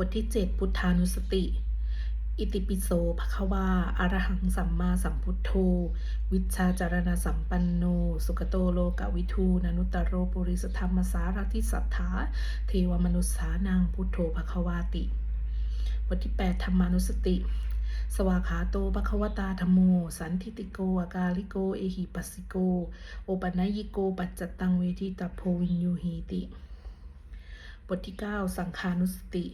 บทที่ 7 พุทธานุสติ อิติปิโสภควาอรหังสัมมาสัมพุทโธ วิชชาจารณสัมปันโน สุกโตโลกวิทูนนุตตรโรปุริสธรรมสารทิสัทธา เทวมนุษสานังพุทโธภควาติ บทที่ 8 ธรรมานุสติสวาขาโตภควตาธรรมโม สันทิติโกอากาลิโก เอหิปัสสิโก โอปัญญิโก ปัจจตังเวทิตาโพวินยูหีติ บทที่ 9 สังขานุสติ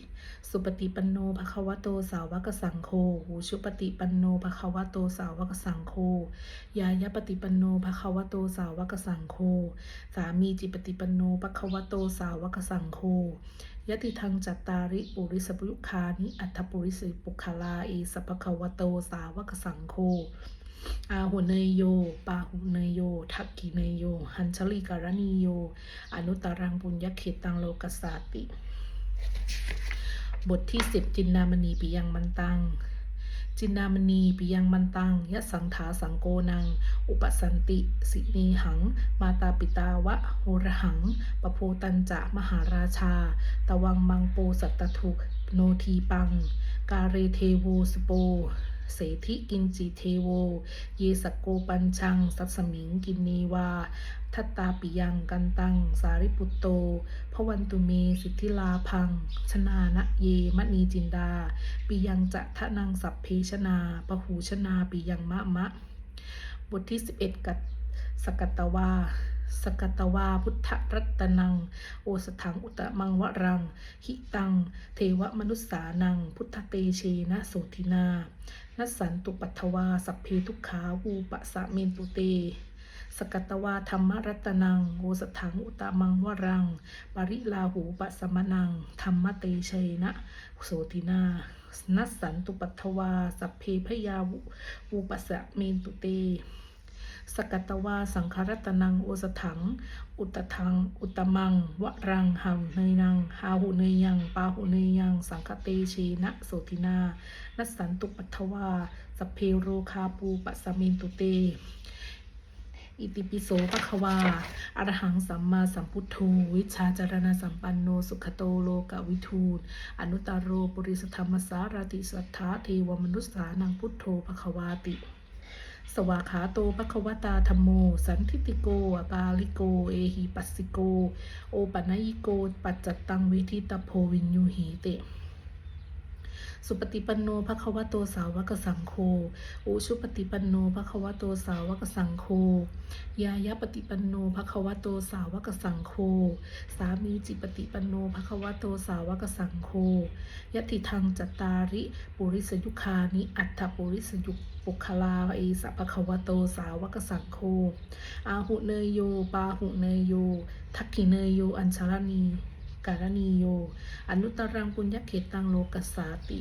สุปฏิปันโนภควโตสาวกสังโฆหูชุปฏิปันโนภควโตสาวกสังโฆยายปฏิปันโนภควโตสาวกสังโฆสามีจิปฏิปันโนภควโตสาวกสังโฆยติทังจัตตาริปุริสปุยุคานิอัตถปุริสิปุคลาเอสปะควโตสาวกสังโฆ อาหุเนยโย ปาหุเนยโย ทักกิเนยโย หันชลีการณีโย อนุตตรังปุญญเขตังโลกัสสาติ บทที่สิบจินนามณีปิยังมันตังจินนามณีปิยังมันตังยะสังถาสังโกนัง อุปสันติ สินีหัง มาตาปิตาวะโหระหังปโพตันจะมหาราชา ตวังมังโปสัตตถุโนทีปัง กาเรเทโวสโป เสธิกินจิเทโว เยสโกปัญชัง สัสมิงกินนีวา ทัตตาปิยังกันตัง สาริปุตโตพวันตุเมสิทธิลาพัง ชนานะเยมณีจินดา ปิยังจะทะนังสัพเพชนาปหูชนาปิยังมะมะ บทที่ 11 กัดสกัตตวา สกัตตวาพุทธรัตนัง โอสถังอุตมังวรัง หิตัง เทวมนุษสานัง พุทธเตเชนะโสธินานัสสันตุปัทวา สัพเพทุกขาวูปะสะเมนตุเต สกัตตวาธรรมรัตนัง โอสถังอุตมังวรัง ปริลาหูปะสมนัง ธรรมเตเชนะโสธินานัสสันตุปัทวา สัพเพพยาวุวูปะสะเมนตุเต สกัตตวาสังคารัตนังโอสถัง อุตทัง อุตมัง วรังหังเนยนัง หาหุเนยยัง ปาหุเนยยัง สังคเตเชนะโสตินา นัสสันตุปัทวา สเพโรคาปูปัสมินตุเต อิติปิโสปะควาอรหังสัมมาสัมพุทโธวิชาจารณสัมปันโนสุขโตโลกวิทูลอนุตตรโรปุริสธรรมสารติสัทธาเทวมนุษสานังพุทโธภควาติ สวากขาโตภควตาธรรมโม สันทิติโกอปาลิโก เอหิปัสสิโก โอปัญญิโก ปัจจตังวิธิตาโพวินยูหีเต สุปฏิปันโนภควโตสาวกสังโฆอุชุปฏิปันโนภควโตสาวกสังโฆยายะปฏิปันโนภควโตสาวกสังโฆสามีจิปฏิปันโนภควโตสาวกสังโฆยติทังจัตตาริปุริสยุคานิอัตถปุริสยุปุคลาเอสะภควโตสาวกสังโฆอาหุเนยโยปาหุเนยโยทักขิเนยโยอัญชลนี การณีโย อนุตรังปุญญเขตังโลกัสสาติ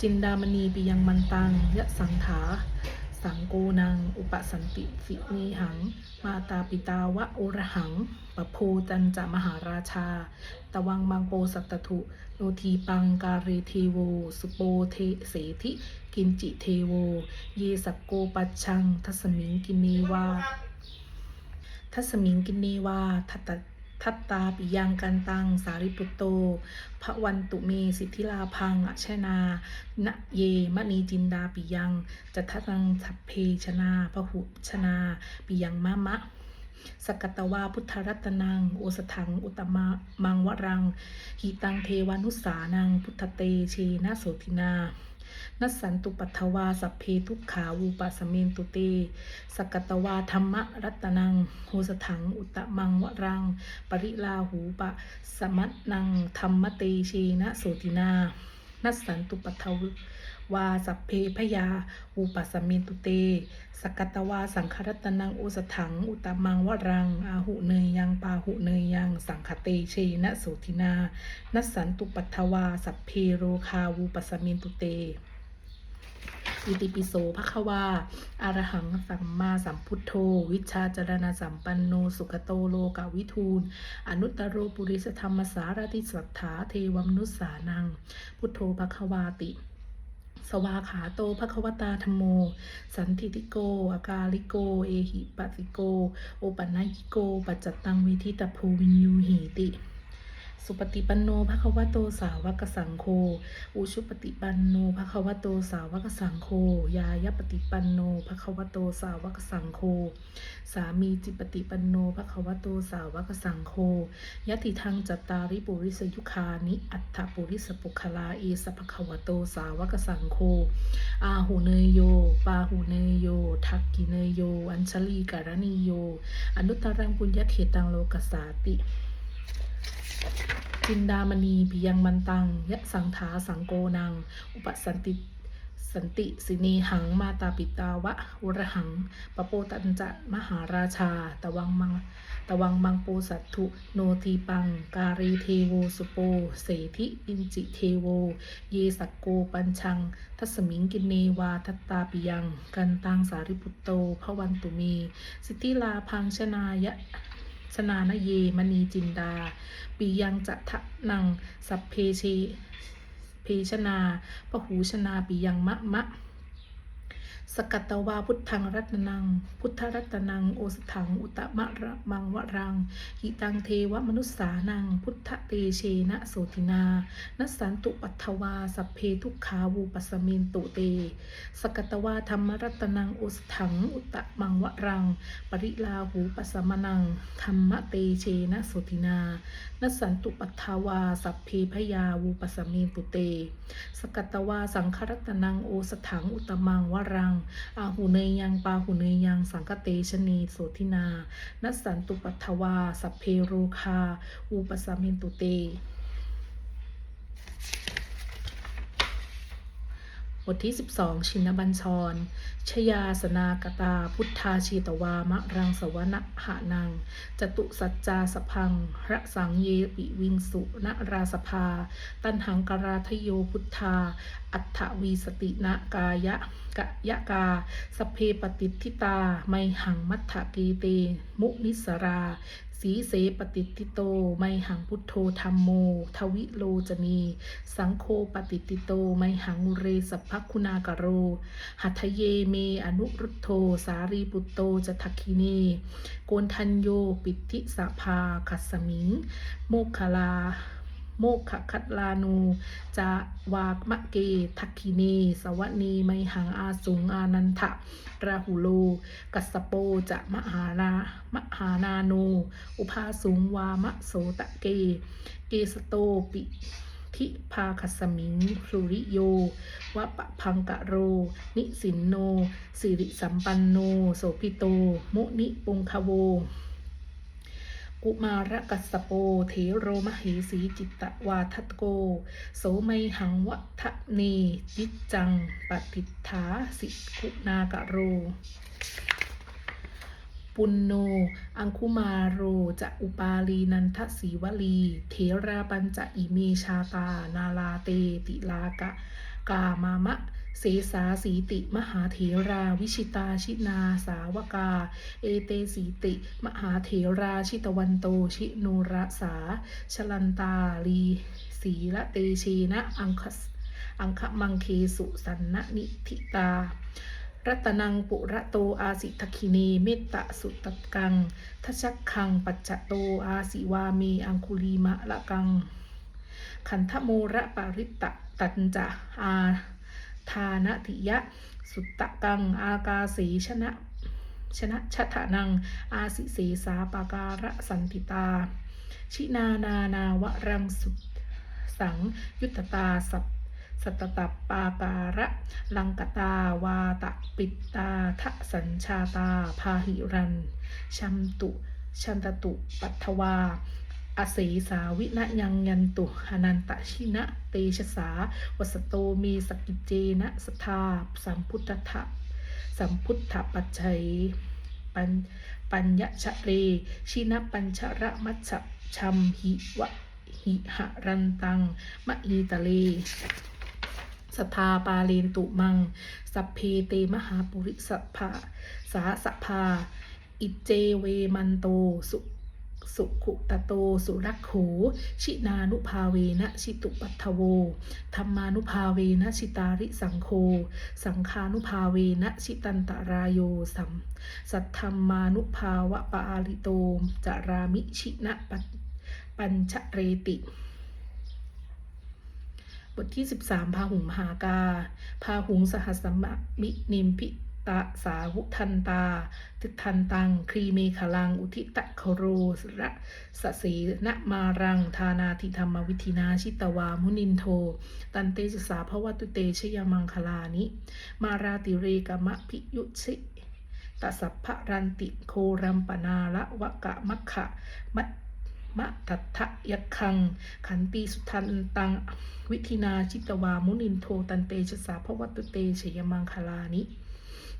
จินดามณีปิยังมันตังยะสังถา สังโกนัง อุปสันติสินีหัง มาตาปิตาวะโอรหังปะโพจันจะมหาราชา ตวังมังโปสัตตถุโนทีปังการเรเทโว สุโปเทเสธิกินจิเทโว เยสักโกปัชชัง ทัสมิงกินีวา ทัสมิงกินเนวาทัตตทัตตาปิยังกันตัง สาริปุตโต พระวันตุเม สิทธิลาพังอชนานะเยมณีจินดาปิยังจัตังสัพเพชนาพหุชนาปิยังมะมะ สกัตตวาพุทธรัตนัง โอสถัง อุตมะมังวรังหิตังเทวานุสานัง พุทธเตเชนะโสธินา นัสสันตุปัทวาสัพเพทุกขาวูปัสเมนตุเตสกัตตวาธรรมรัตนังโหสถัง อุตตมังวรัง ปริลาหูปะ สมัตนังธรรมเตชีนะโสตินา นัสสันตุปัทวา สัพเพพยาหูปัสเมนตุเต สกัตตวาสังครัตนังโอสถัง อุตมังวรัง อาหุเนยยังปาหุเนยยัง สังคเตเชนะโสตินา นัสสันตุปัทวา สัพเพโรคาวูปัสเมนตุเตอิติปิโสภควาอรหังสัมมาสัมพุทโธ วิชชาจารณสัมปันโน สุขโตโลกวิทูล อนุตตรโรปุริสธรรมสารติสัทธาเทวมนุษสานัง พุทโธภควาติ สวาขาโตภควตาธรรมโม สันติติโก อากาลิโก เอหิปัสสิโก โอปันนายิโก ปัจจตังวิธิตภูวินยูหิติ สุปฏิปันโนภควโตสาวกสังโฆ อุชุปฏิปันโนภควโตสาวกสังโฆ ยายปฏิปันโนภควโตสาวกสังโฆ สามีจิปฏิปันโนภควโตสาวกสังโฆยติทังจัตตาริปุริสยุคานิ อัตถปุริสปุคลาเอสภควโตสาวกสังโฆ อาหูเนยโย ปาหูเนยโย ทักกิเนยโย อัญชลีการณีโย อนุตตรังปุญญเขตังโลกัสสาติ จินดามณีปิยังมันตังยะสังถาสังโกนัง อุปสันติสันติสิเนหังมาตาปิตาวะวรหังปโปตันจะมหาราชา ตวังมังตวังมังโปสัตถุโนทีปัง การีเทโวสุโป เสธิอินจิเทโว เยสักโกปัญชัง ทัสมิงกินเนวาทัตตาปิยัง กันตังสาริปุตโตพระวันตุเม สิทธิลาพังชนายะ ชนานเยมณีจินดา ปียังจะทะนังสัพเพเชเพชนาปหูชนาปียังมะมะ สกัตตวาพุทธังรัตนัง พุทธรัตนัง โอสถัง อุตมะระมังวรังหิตังเทวมนุษสานัง พุทธเตเชนะโสตินา นัสสันตุปัทวา สัพเพทุกขาวูปัสมินตุเต สกัตตวาธรรมรัตนัง โอสถัง อุตมังวรัง ปริลาหูปัสมนัง ธรรมเตเชนะโสตินา นัสสันตุปัทวา สัพเพพยาวูปัสสมินตุเต สกัตตวาสังครัตนัง โอสถัง อุตมังวรังอาหูเนยยังปาหูเนยยัง สังกเตชนีโสทินา นัสสันตุปัทวา สัพเพโรคา อุปสัมินตุเตบทที่ 12 ชินบัญชร ชยาสนากตาพุทธาชีตวามะรังสวนะหานัง จตุสัจจาสพังระสังเยปิวิงสุนราสภา ตันหังกราทโยพุทธา อัฏฐวีสตินะกายะกะยะกา สเพปฏิทิตา ไมหังมัทธกีเต มุนิสรา สีเสปฏิติโต ไมหังพุทโธธรรมโม ทวิโลจนี สังโคปฏิติโต ไมหังเรสัพพคุณากโร หัทเยเมอนุรุตโธ สารีปุตโตจทักคินีโกนทันโย ปิติสาภาคัสมิง โมคคลา โมกขคัตลานูจะวากมะเกทักคิเน สวนีไมหังอาสุงอานันทะราหุโล กัสโปจะมหานามหานาโน อุภาสุงวามะโสตะเก เกสโตปิทิภาคัสสมิงสุริโยวะปะพังกะโร นิสินโน สิริสัมปันโน โสพิโต มุนิปุงคโว กุมารกัสโปเทโรมเหสีจิตตวาทัตโก โสไมหังวัฒเนจิตจังปฏิฐาสิกุนากะโร ปุณโน อังคุมาโร จะอุปาลีนันทศีวลี เทราปัญจะอิเมชาตา นาลาเตติลากะ กามามะ เสสาสีติ มหาเถรา วิชิตาชินา สาวกา เอเตสีติ มหาเถราชิตวันโตชินูระสา ชลันตาลีสีละเตเชนะอังคสอังคมังเคสุสันนนิธิตา รัตนังปุระโตอาสิทคิเนเมตตะสุตตะกังทัชักคังปัจจโตอาสิวาเมอังคุลีมะละกัง ขันธโมระปาริตตะตันจะอา ทานติยะ สุตตะกัง อากาสีชนะชนะชัทนัง อาสิเสสาปาการะสันติตา ชินานานาวรังสุสัง ยุตตาสัพสัตตตปาการะ ลังกตาวาตะปิตตาทะสัญชาตา พาหิรันชัมตุชันตตุปัทวา อเสสาวินะยังยันตุอนันตชินะเตชะสา วสโตมีสกิจเจนะสทาสัมพุทธะสัมพุทธปัจฉัยปัญปัญญชะเร ชินะปัญชระมัชชัมหิวะหิหรันตัง มะอีตะเลสทาปาเลนตุมัง สัพเพเตมหาปุริสภาสาสภา อิเจเวมันโตสุ สุขุตโต สุรักโขชินานุภาเวนะชิตุปัทโว ธรรมานุภาเวนะชิตาริสังโฆ สังคานุภาเวนะชิตันตรายโยสัม สัทธรรมานุภาวะปาลิโตจารามิชินะปัจปัญชเรติบทที่ 13พาหุงมหากาพาหุงสหัสมะมินิมพิ ตะสาวุทันตาทิทันตังครีเมขลัง อุทิตะโคโรสระสะเสนะมารัง ทานาทิธรรมวิธินาชิตวามุนินโท ตันเตจสาภวตุเตชยมังคลานิ มาราติเรกมะพิยุชิตสัพพรันติโครัมปนาละวะกะมัคคะมัตมะตัทธะยักขัง ขันตีสุทันตัง วิธินาจิตวามุนินโท ตันเตชะสาพวัตุเตชยมังคลานิ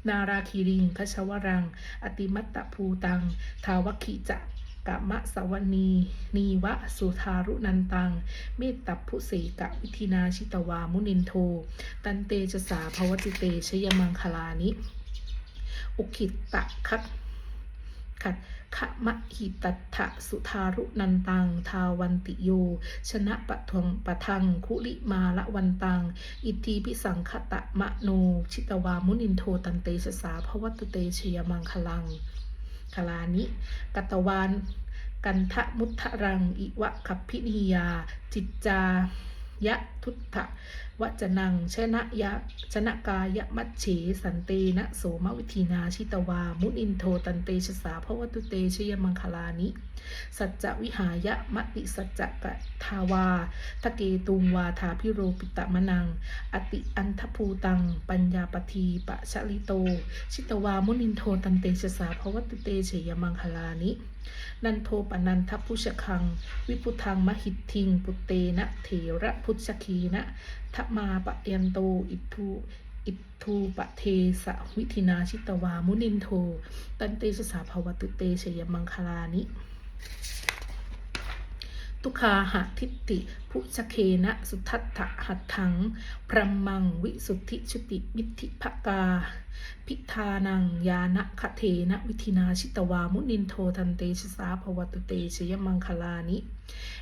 นาราคีริงคชวรัง อติมัตตภูตัง ทาวคิจะกะมะสวนีนีวะสุทารุนันตัง เมตตัพุเสกะวิธินาชิตวามุนินโท ตันเตจสาภวติเตชยมังคลานิ อุคิตตะคัต ขัดขมะหิตัตถะสุทารุนันตัง ทาวันติโย ชนะปะทวงปะทัง คุลิมาละวันตัง อิทธิพิสังคตะมะโน ชิตวามุนินโทตันเตชะสาภวัตเตชยมังคลังคลานิกัตวานกันทะมุทะรัง อิวะขับพินิยา จิตจายะทุตถะ วจนังชนะยะชนะกายะมัจเฉสันเตนะโสมวิธีนาชิตวา มุนินโทตันเตชสาภวตุเตชยมังคลานิ สัจจวิหายะมติสัจจกะทาวาทะเกตุงวาทาพิโรปิตะมะนัง อติอันทภูตัง ปัญญาปทีปะชะลิโต ชิตวา มุนินโทตันเตชสาภวตุเตชยมังคลานิ นันโทปนันทพุชคัง วิพุทังมหิตทิง ปุเตนะเถระพุชคีนะ ทมาปะยันโต อิทูอิทูปะเทสะวิธินาชิตวา มุนินโท ตันเตชะสาภวตุเตชยมังคลานิตุคาหะทิฏฐิพุชเคนะสุทัตถะหัตถัง พรัมมังวิสุทธิชุติมิทธิภกา พิธานังยานะคเทนะวิธินาชิตวา มุนินโททันเตชสาภวตุเตชยมังคลานิ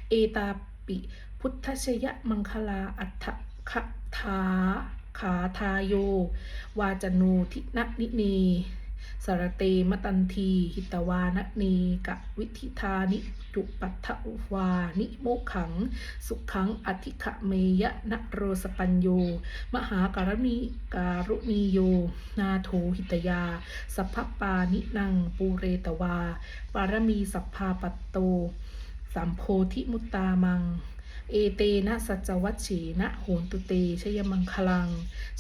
เอตาปิพุทธชยมังคลาอัฏฐ คทาขาทาโย วาจนูทินนิเนสารเตมตันที หิตวานเนกะวิธิธานิจุปัฏฐวานิโมขัง สุขังอธิขะเมยะนะโรสปัญโย มหาการณีการุณีโย นาโถหิตยา สัพพปานินังปูเรตวา ปารมีสัพพาปัตโต สัมโพธิมุตตามัง เอเตนะสัจวัชเฉนะโหนตุเตชยมังคลัง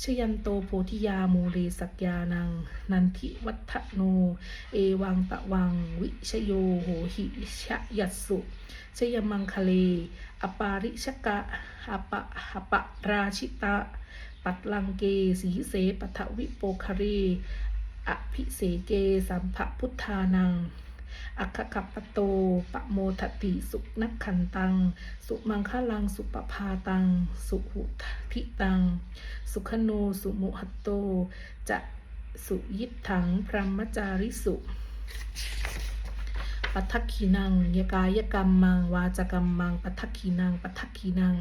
ชยันโตโพธิยาโมเรสักยานัง นันทิวัฒโน เอวังตะวัง วิชโยโหหิชะยัสสุ ชยมังคเล อปาริชกะอปะหปะราชิตะ ปัตลังเก สีเสปัทวิโปคารีอภิเสเกสัมภพุทธานัง อัคคปโต ปะโมทติสุนักขันตัง สุมังคลัง สุปภาตัง สุหุทิตัง สุขโน สุมุหตโต จะสุยิทถัง พรหมจาริสุปัทคีนังยกายกรรมมัง วาจากรรมมังปัทคีนังปัทคีนัง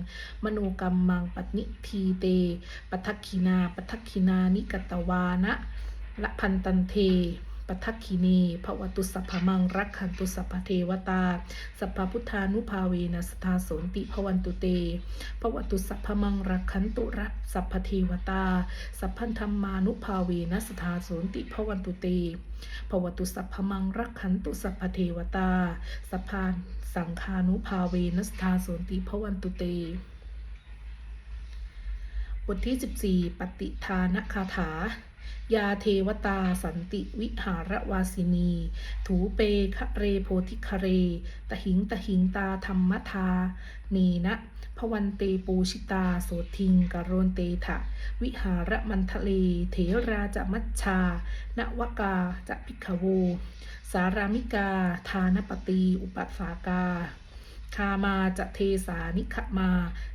มโนกรรมมังปันิทีเตปัทคีนาปัทคีนานิกตวานะละพันตันเท ปัทคีนีภวตุสัพพมังรักขันตุสัพพเทวตา สัพพพุทธานุภาเวนะสทาโสนติภวันตุเตภวตุสัพพมังรักขันตุรัสัพพเทวตา สัพพันธรรมานุภาเวนะสทาโสนติภวันตุเตภวตุสัพพมังรักขันตุสัพพเทวตา สัพพานสังคานุภาเวนัสธาโสนติภวันตุเต บทที่ 14 ปฏิทานคาถา ยาเทวตาสันติวิหารวาสินี ถูเปคะเรโพธิคเร ตหิงตหิงตาธรรมทานีนะพวันเตปูชิตาโสทิงกโรนเตถะ วิหารมันทะเล เถราจะมัชชา นวกาจะพิกขโว สารามิกา ทานปตี อุปัสสากา คามาจะเทสานิขมา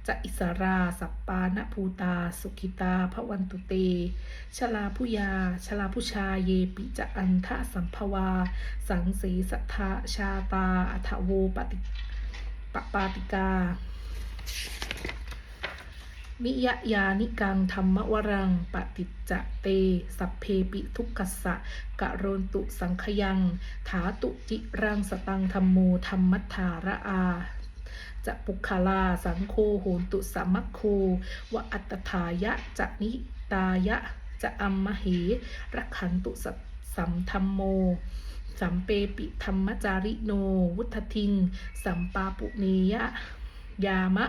จะอิสราสัปปานภูตา สุขิตาพระวันตุเต ชลาผู้ยา ชลาผู้ชาเยปิจะอันทะสัมภวา สังสีสัทธาชาตาอัทโวปฏิปปาติกา นิยยานิกังธรรมวรังปฏิจจเต สัพเพปิทุกขสสะกะโรนตุสังขยัง ถาตุจิรังสตังธรรมโมธรรมัฏฐาระอาจะปุคลาสังโฆโหนตุสัมมัคโควะอัตถายะจะนิตายะจะอัมมเหรักขันตุสัสัมธรรมโม สัมเปปิธรรมจาริโน วุฒทิง สัมปาปุเนยะ ยามะ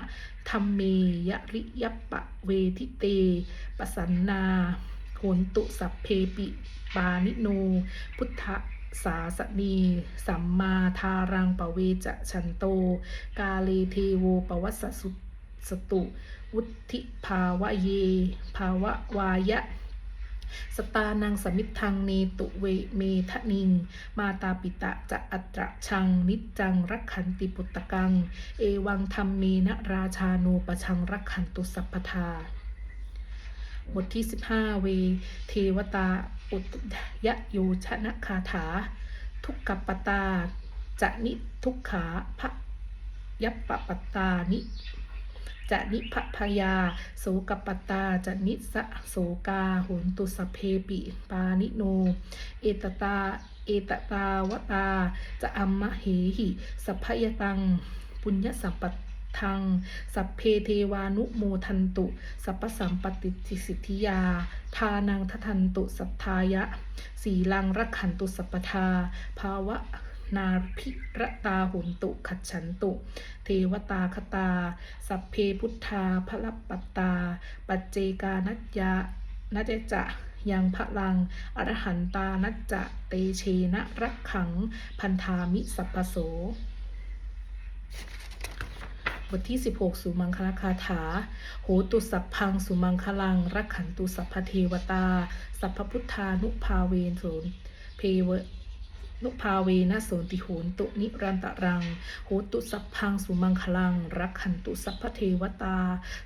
ธรรมเมยริยปปะเวทิเตปสันนาโหนตุสัพเพปิปานิโน พุทธสาสนีสัมมาทารังปะเวจะชันโต กาเลเทโวปวัสสสุสตุ วุธิภาวะเย ภาวะวายะ สตานังสมิทังเนตุเวเมทะนิง มาตาปิตะจะอัตระชัง นิจจังรักขันติปุตตะกัง เอวังธรรมเมนะราชาโนปชังรักขันตุสัพพทาบทที่ 15 เว เทวตา อุตยะโยชนะคาถา ทุกกัปปตา จะนิทุกขาพระยัปปปตานิ จะนิพพยา โสกปปตาจะนิสะโสกาโหนตุสเพปิ ปานิโน เอตตา เอตตาวตา จะอัมมะเหหิ สัพพยตัง ปุญญสัมปทังสัพเพเทวานุโมทันตุ สัพพสัมปติสิทธิยา ทานังททันตุสัทธายะ สีลังรักขันตุสัพพทา ภาวะ นาภิรตาหุนตุขัดฉันตุ เทวตาคตา สัพเพพุทธาพระปัตตา ปัจเจกานัจยานัจจะยังพลัง อรหันตานัจจะเตเชนะรักขัง พันธามิสัพพโสบทที่ 16 สุมังคลคาถา โหตุสัพพัง สุมังคลัง รักขันตุสัพพเทวตา สัพพพุทธานุภาเวนโสนเพเว นุภาเวนะโสติโหนตุนิรันตรัง โหตุสัพพังสุมังคลัง รักขันตุสัพพเทวตา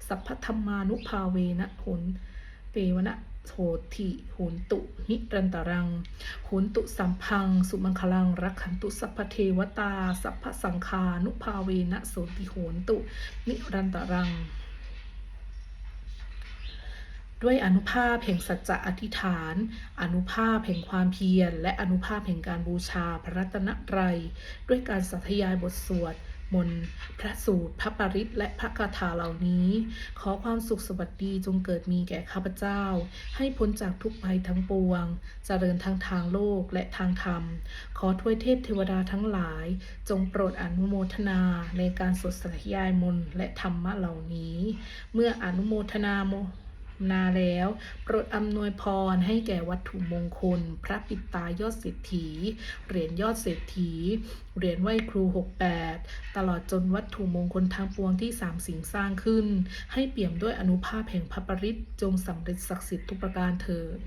สัพพธรรมานุภาเวนะโหนเปวนะโหติโหนตุนิรันตรังโหนตุสัมพัง สุมังคลัง รักขันตุสัพพเทวตา สัพพสังคานุภาเวนะโสติโหนตุนิรันตรัง ด้วยอนุภาพแห่งสัจจะอธิษฐาน อนุภาพแห่งความเพียร และอนุภาพแห่งการบูชาพระรัตนตรัย ด้วยการสัทยายบทสวดมนต์พระสูตร พระปริตและพระคาถาเหล่านี้ ขอความสุขสวัสดีจงเกิดมีแก่ข้าพเจ้า ให้พ้นจากทุกภัยทั้งปวง เจริญทั้งทางโลกและทางธรรม ขอทวยเทพเทวดาทั้งหลาย จงโปรดอนุโมทนาในการสวดสัทยายมนต์และธรรมะเหล่านี้ เมื่ออนุโมทนาโม นาแล้วโปรดอำนวยพรให้แก่วัตถุมงคล พระปิตายอดเศรษฐี เหรียญยอดเศรษฐี เหรียญไหวครู 68 ตลอดจนวัตถุมงคลทางปวงที่สามสิงสร้างขึ้น ให้เปี่ยมด้วยอนุภาพแห่งพระปริตจงสำเร็จศักดิ์สิทธิ์ทุกประการเถิด